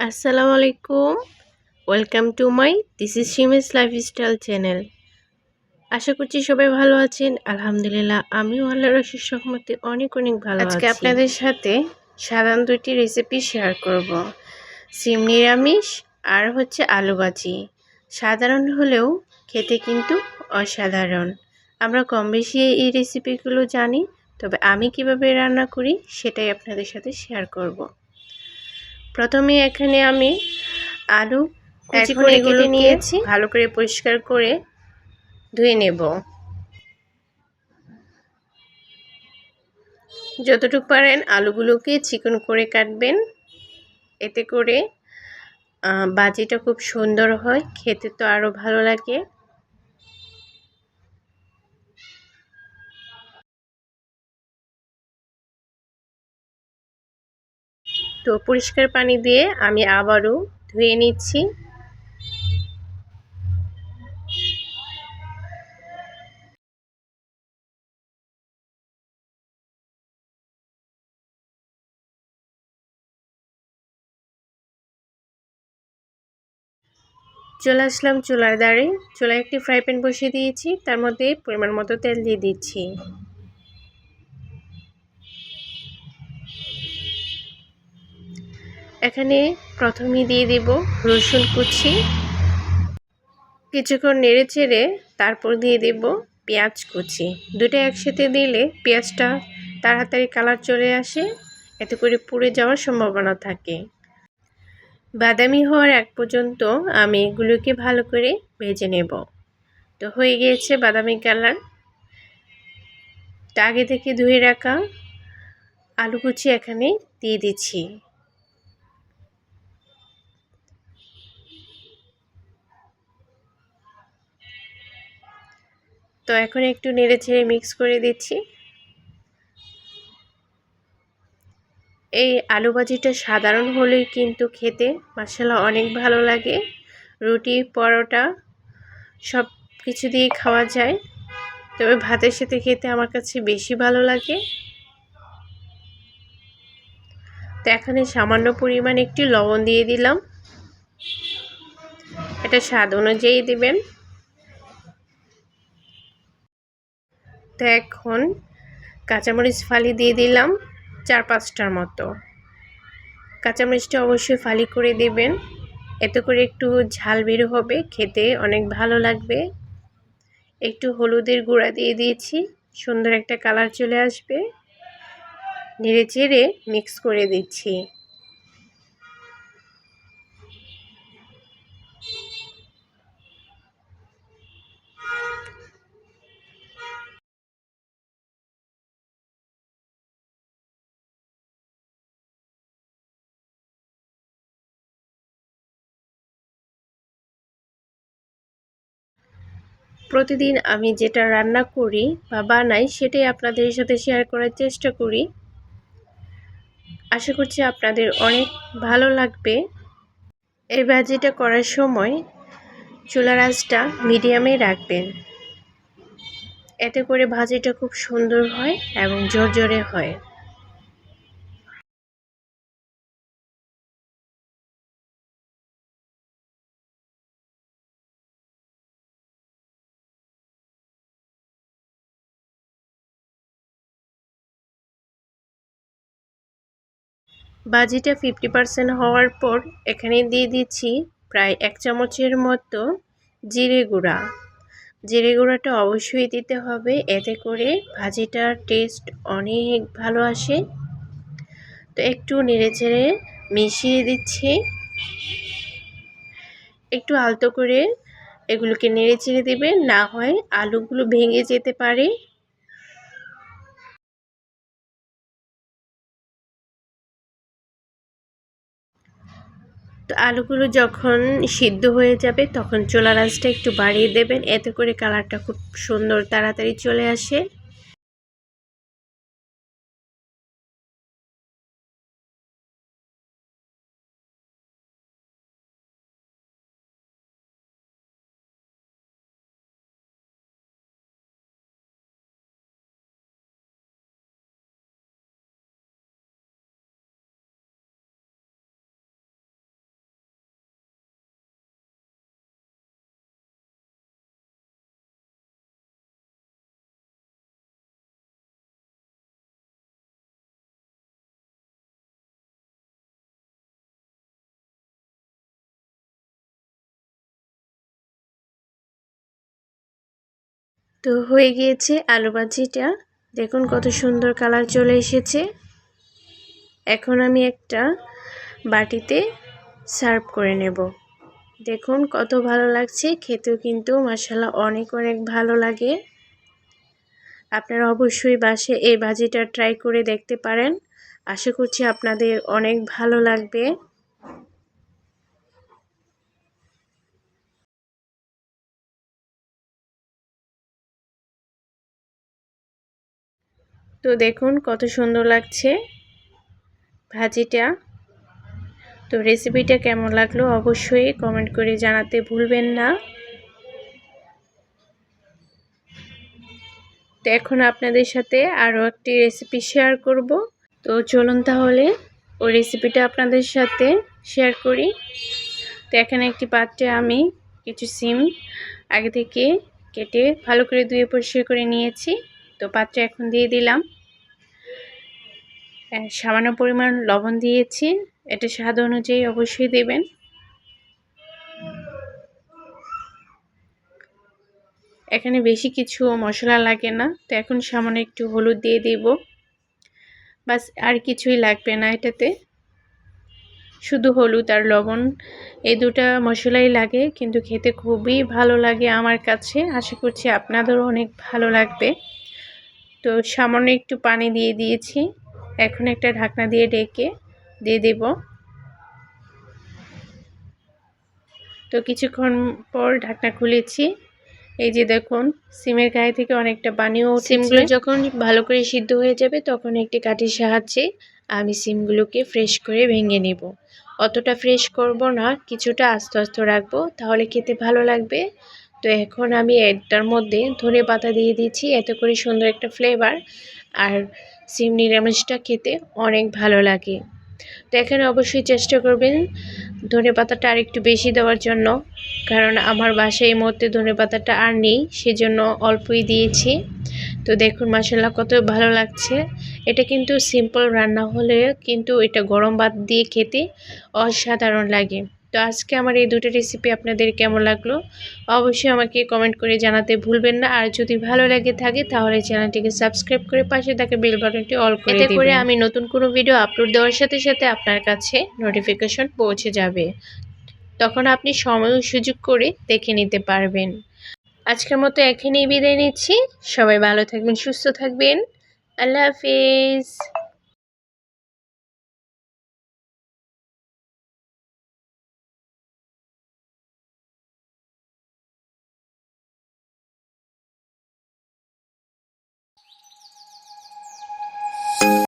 আসসালামু আলাইকুম welcome to my this is সিমেস lifestyle channel আশা করছি সবাই ভালো আছেন। আলহামদুলিল্লাহ আমিও আল্লাহ রশির সহমতে অনেক অনেক ভালো আজকে আপনাদের সাথে সাধারণ দুটি রেসিপি শেয়ার করব। সিম নিরামিষ আর হচ্ছে আলু ভাজি। সাধারণ হলেও খেতে কিন্তু অসাধারণ। আমরা কম বেশি এই রেসিপিগুলো জানি তবে আমি কীভাবে রান্না করি সেটাই আপনাদের সাথে শেয়ার করব। প্রথমে এখানে আমি আলু কুচি করে কেটে নিয়েছি। ভালো করে পরিষ্কার করে ধুয়ে নেব। যতটুকু পারেন আলুগুলোকে চিকন করে কাটবেন। এতে করে বাজিটা খুব সুন্দর হয় খেতে তো আরও ভালো লাগে। তো পরিষ্কার পানি দিয়ে আমি আবারও ধুয়ে নিচ্ছি। চলে আসলাম চুলার দাঁড়ে চুলায় একটি ফ্রাই প্যান বসিয়ে দিয়েছি, তার মধ্যে পরিমাণ মতো তেল দিয়ে দিচ্ছি। এখানে প্রথমে দিয়ে দেব রসুন কুচি। কিছুক্ষণ নেড়ে চেড়ে তারপর দিয়ে দেব পেঁয়াজ কুচি। দুটো একসাথে দিলে পেঁয়াজটা তাড়াতাড়ি কালার চলে আসে, এতে করে পুড়ে যাওয়ার সম্ভাবনা থাকে। বাদামি হওয়ার এক পর্যন্ত আমি এগুলোকে ভালো করে ভেজে নেব। তো হয়ে গিয়েছে বাদামি কালার। তা আগে থেকে ধুয়ে রাখা আলু কুচি এখানে দিয়ে দিচ্ছি। তো এখন একটু নেড়ে ছেড়ে মিক্স করে দিচ্ছি। এই আলু ভাজিটা সাধারণ হলেই কিন্তু খেতে মশলা অনেক ভালো লাগে। রুটি, পরোটা সব কিছু দিয়ে খাওয়া যায়। তবে ভাতের সাথে খেতে আমার কাছে বেশি ভালো লাগে। তো এখানে সামান্য পরিমাণ একটি লবণ দিয়ে দিলাম। এটা স্বাদ অনুযায়ী দিবেন। তো এখন কাঁচামরিচ ফালি দিয়ে দিলাম চার পাঁচটার মতো। কাঁচামরিচটা অবশ্যই ফালি করে দেবেন। এতে করে একটু ঝাল বের হবে, খেতে অনেক ভালো লাগবে। একটু হলুদের গুঁড়া দিয়ে দিয়েছি, সুন্দর একটা কালার চলে আসবে। নেড়ে চেড়ে মিক্স করে দিচ্ছি। প্রতিদিন আমি যেটা রান্না করি বা বানাই সেটাই আপনাদের সাথে শেয়ার করার চেষ্টা করি। আশা করছি আপনাদের অনেক ভালো লাগবে। এই ভাজিটা করার সময় চুলার আঁচটা মিডিয়ামে রাখবেন। এতে করে ভাজিটা খুব সুন্দর হয় এবং জোর জোরে হয়। বাজিটা ফিফটি পারসেন্ট হওয়ার পর এখানে দিয়ে দিচ্ছি প্রায় এক চামচের মতো জিরে গুঁড়া। জিরে গুঁড়াটা অবশ্যই দিতে হবে, এতে করে ভাজিটার টেস্ট অনেক ভালো আসে। তো একটু নেড়ে চেড়ে মিশিয়ে দিচ্ছি। একটু আলতো করে এগুলোকে নেড়ে চেড়ে দেবে না হয় আলুগুলো ভেঙে যেতে পারে। তো আলুগুলো যখন সিদ্ধ হয়ে যাবে, তখন চোলা রাইসটা একটু বাড়িয়ে দেবেন। এতে করে কালারটা খুব সুন্দর, তাড়াতাড়ি চলে আসে। তো হয়ে গিয়েছে আলু ভাজিটা। দেখুন কত সুন্দর কালার চলে এসেছে। এখন আমি একটা বাটিতে সার্ভ করে নেব। দেখুন কত ভালো লাগছে, খেতেও কিন্তু মশালা অনেক অনেক ভালো লাগে। আপনারা অবশ্যই বাসে এই ভাজিটা ট্রাই করে দেখতে পারেন। আশা করছি আপনাদের অনেক ভালো লাগবে। তো দেখুন কত সুন্দর লাগছে ভাজিটা। তো রেসিপিটা কেমন লাগল অবশ্যই কমেন্ট করে জানাতে ভুলবেন না। তো এখন আপনাদের সাথে আরও একটি রেসিপি শেয়ার করব। তো চলুন তাহলে ওই রেসিপিটা আপনাদের সাথে শেয়ার করি। তো এখানে একটি পাত্রে আমি কিছু সিম আগে থেকে কেটে ভালো করে ধুয়ে পরিষ্কার করে নিয়েছি। তো পাত্রে এখন দিয়ে দিলাম। সামান্য পরিমাণ লবণ দিয়েছি। এটা স্বাদ অনুযায়ী অবশ্যই দেবেন। এখানে বেশি কিছু মশলা লাগে না, তো এখন সামান্য একটু হলুদ দিয়ে দেব। বাস, আর কিছুই লাগবে না এটাতে। শুধু হলুদ আর লবণ, এই দুটা মশলাই লাগে, কিন্তু খেতে খুবই ভালো লাগে আমার কাছে। আশা করছি আপনাদেরও অনেক ভালো লাগবে। তো সামান্য একটু পানি দিয়ে দিয়েছি। এখন একটা ঢাকনা দিয়ে ডেকে দিয়ে দেব। তো কিছুক্ষণ পর ঢাকনা খুলেছি। এই যে দেখুন, সিমের গায়ে থেকে অনেকটা পানিও সিমগুলো যখন ভালো করে সিদ্ধ হয়ে যাবে, তখন একটি কাঠির সাহায্যে আমি সিমগুলোকে ফ্রেশ করে ভেঙে নেব। অতটা ফ্রেশ করব না, কিছুটা আস্তে আস্তে রাখব, তাহলে খেতে ভালো লাগবে। তো এখন আমি একটার মধ্যে ধনে পাতা দিয়ে দিচ্ছি। এতে করে সুন্দর একটা ফ্লেভার আর সিম নিরামিষটা খেতে অনেক ভালো লাগে। তো এখানে অবশ্যই চেষ্টা করবেন ধনে পাতাটা আর একটু বেশি দেওয়ার জন্য, কারণ আমার বাসায় এই মুহূর্তে ধনে পাতাটা আর নেই, সেজন্য অল্পই দিয়েছি। তো দেখুন মাসাল্লাহ কত ভালো লাগছে। এটা কিন্তু সিম্পল রান্না হলে কিন্তু এটা গরম ভাত দিয়ে খেতে অসাধারণ লাগে। তো আজকে আমার এই দুটো রেসিপি আপনাদের কেমন লাগল অবশ্যই আমাকে কমেন্ট করে জানাতে ভুলবেন না। আর যদি ভালো লাগে থাকে তাহলে চ্যানেলটিকে সাবস্ক্রাইব করে পাশে থাকে বেল বাটনটি অল করে এতে করে আমি নতুন কোনো ভিডিও আপলোড দেওয়ার সাথে সাথে আপনার কাছে নোটিফিকেশন পৌঁছে যাবে। তখন আপনি সময় সুযোগ করে দেখে নিতে পারবেন। আজকের মতো এখানেই বিদায় নিচ্ছি। সবাই ভালো থাকবেন সুস্থ থাকবেন। আল্লাহ হাফিজ।